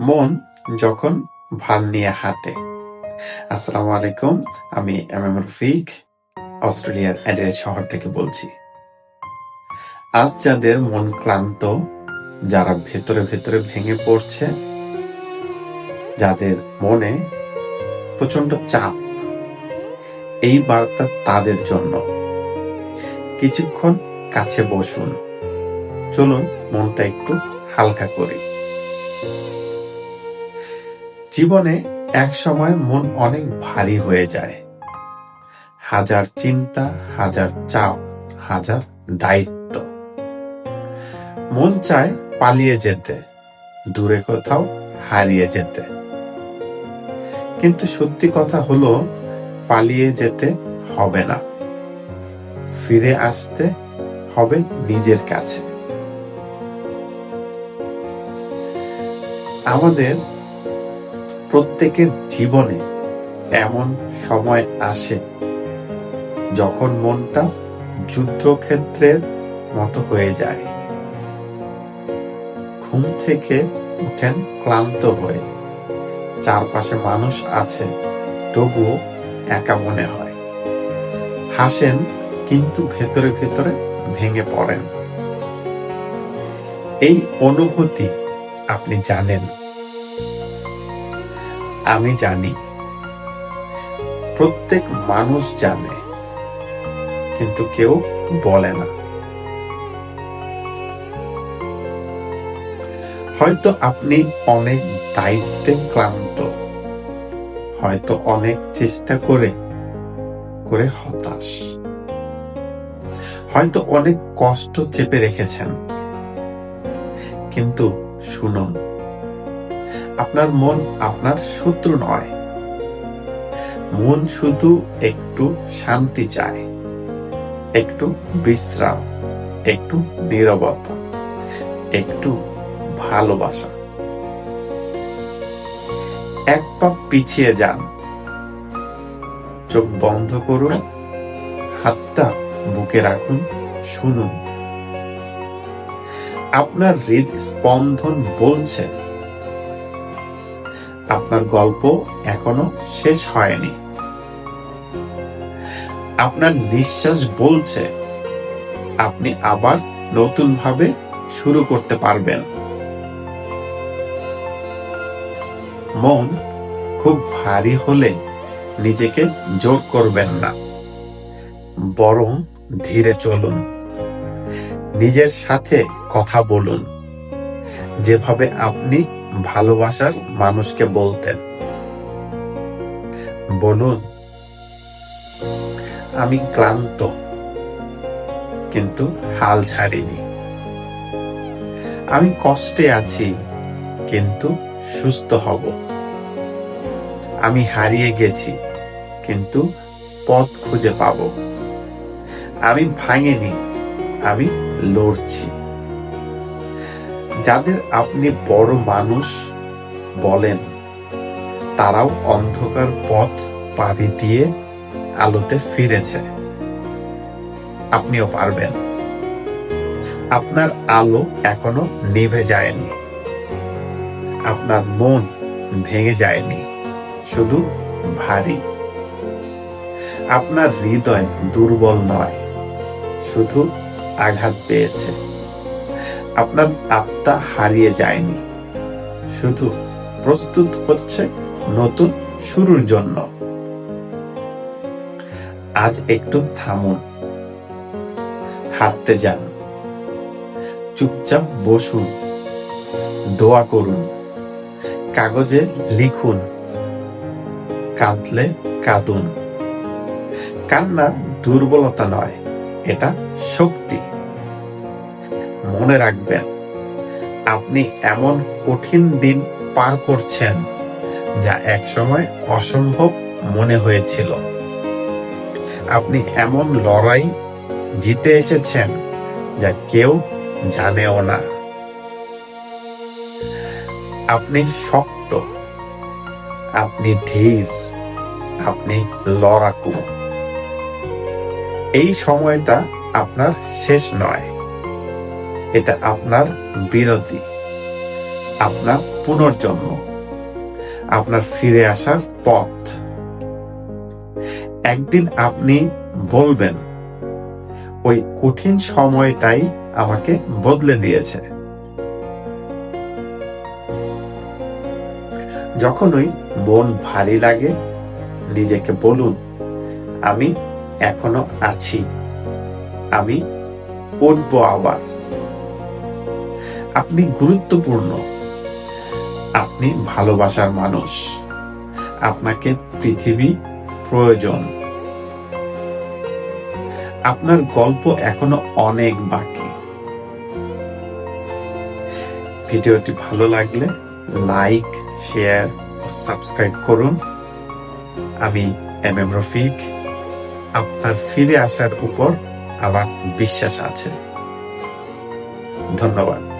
মন যখন ভালো নিয়ে হাঁটে। আসসালামু আলাইকুম, আমি এম এম রফিক, অস্ট্রেলিয়ার অ্যাডের শহর থেকে বলছি। আজ যাদের মন ক্লান্ত, যারা ভেতরে ভেতরে ভেঙে পড়ছে, যাদের মনে প্রচণ্ড চাপ, এই বার্তা তাদের জন্য। কিছুক্ষণ কাছে বসুন। চলুন মনটা একটু হালকা করি। জীবনে এক সময় মন অনেক ভারী হয়ে যায়। হাজার চিন্তা, হাজার চাপ, হাজার দায়িত্ব। মন চায় পালিয়ে যেতে, দূরে কোথাও হারিয়ে যেতে। কিন্তু সত্যি কথা হলো, পালিয়ে যেতে হবে না। ফিরে আসতে হবে নিজের কাছে। আমাদের প্রত্যেকের জীবনে এমন সময় আসে যখন মনটা যুদ্ধক্ষেত্রের মতো হয়ে যায়। ঘুম থেকে উঠেন ক্লান্ত হয়ে। চারপাশে মানুষ আছে, তবুও একা মনে হয়। হাসেন, কিন্তু ভেতরে ভেতরে ভেঙে পড়েন। এই অনুভূতি আপনি জানেন। আমি জানি। প্রত্যেক মানুষ জানে, কিন্তু কেউ বলে না। হয়তো আপনি অনেক দায়িত্বে ক্লান্ত, হয়তো অনেক চেষ্টা করে করে হতাশ, হয়তো অনেক কষ্ট চেপে রেখেছেন। কিন্তু শুনুন আপনার মন আপনার শত্রু নয়। মন শুধু একটু শান্তি চায়, একটু বিশ্রাম, একটু নীরবতা, একটু ভালোবাসা। এক পা পিছিয়ে যান। চোখ বন্ধ করুন, হাতটা বুকে রাখুন, শুনুন। আপনার হৃদ স্পন্দন বলছে আপনার গল্প এখনও শেষ হয়নি। আপনার নিঃশ্বাস বলছে, আপনি আবার নতুন ভাবে শুরু করতে পারবেন। মন খুব ভারী হলে নিজেকে জোর করবেন না। বরং ধীরে চলুন। নিজের সাথে কথা বলুন। যেভাবে আপনি ভালোবাসার মানুষকে বলতেন বলুন আমি ক্লান্ত, কিন্তু হাল ছাড়িনি। আমি কষ্টে আছি, কিন্তু সুস্থ হব। আমি হারিয়ে গেছি, কিন্তু পথ খুঁজে পাব। আমি ভাঙেনি, আমি লড়ছি। যাদের আপনি বড় মানুষ বলেন, তারাও অন্ধকার পথ পাড়ি দিয়ে আলোতে ফিরেছে। আপনিও পারবেন। আপনার আলো এখনও নিভে যায়নি। আপনার মন ভেঙে যায়নি, শুধু ভারী। আপনার হৃদয় দুর্বল নয়, শুধু আঘাত পেয়েছে। আপনার আত্মা হারিয়ে যায়নি। শুধু প্রস্তুত হচ্ছে নতুন শুরুর জন্য। আজ একটু থামুন। হাঁটতে যান। চুপচাপ বসুন। দোয়া করুন। কাগজে লিখুন। কাঁদলে কাঁদুন। কান্না দুর্বলতা নয়, এটা শক্তি। মনে রাখবেন, আপনি এমন কঠিন দিন পার করছেন যা একসময় অসম্ভব মনে হয়েছিল। আপনি এমন লড়াই জিতে এসেছেন যা কেউ জানেও না। আপনি শক্ত, আপনি ধীর, আপনি লড়াকু। এই সময়টা আপনার শেষ নয়। এটা আপনার বিরতি, আপনার পুনর্জন্ম, আপনার ফিরে আসার পথ। একদিন আপনি বলবেন, ওই কঠিন সময়টাই আমাকে বদলে দিয়েছে। যখনই মন ভারী লাগে, নিজেকে বলুন, আমি এখনও আছি, আমি উঠব আবার। আপনি গুরুত্বপূর্ণ। আপনি ভালোবাসার মানুষ। আপনাকে পৃথিবী প্রয়োজন। আপনার গল্প এখনও অনেক বাকি। ভিডিওটি ভালো লাগলে লাইক, শেয়ার ও সাবস্ক্রাইব করুন। আমি এম এম রফিক। আপনার ফিরে আসার উপর আমার বিশ্বাস আছে। ধন্যবাদ।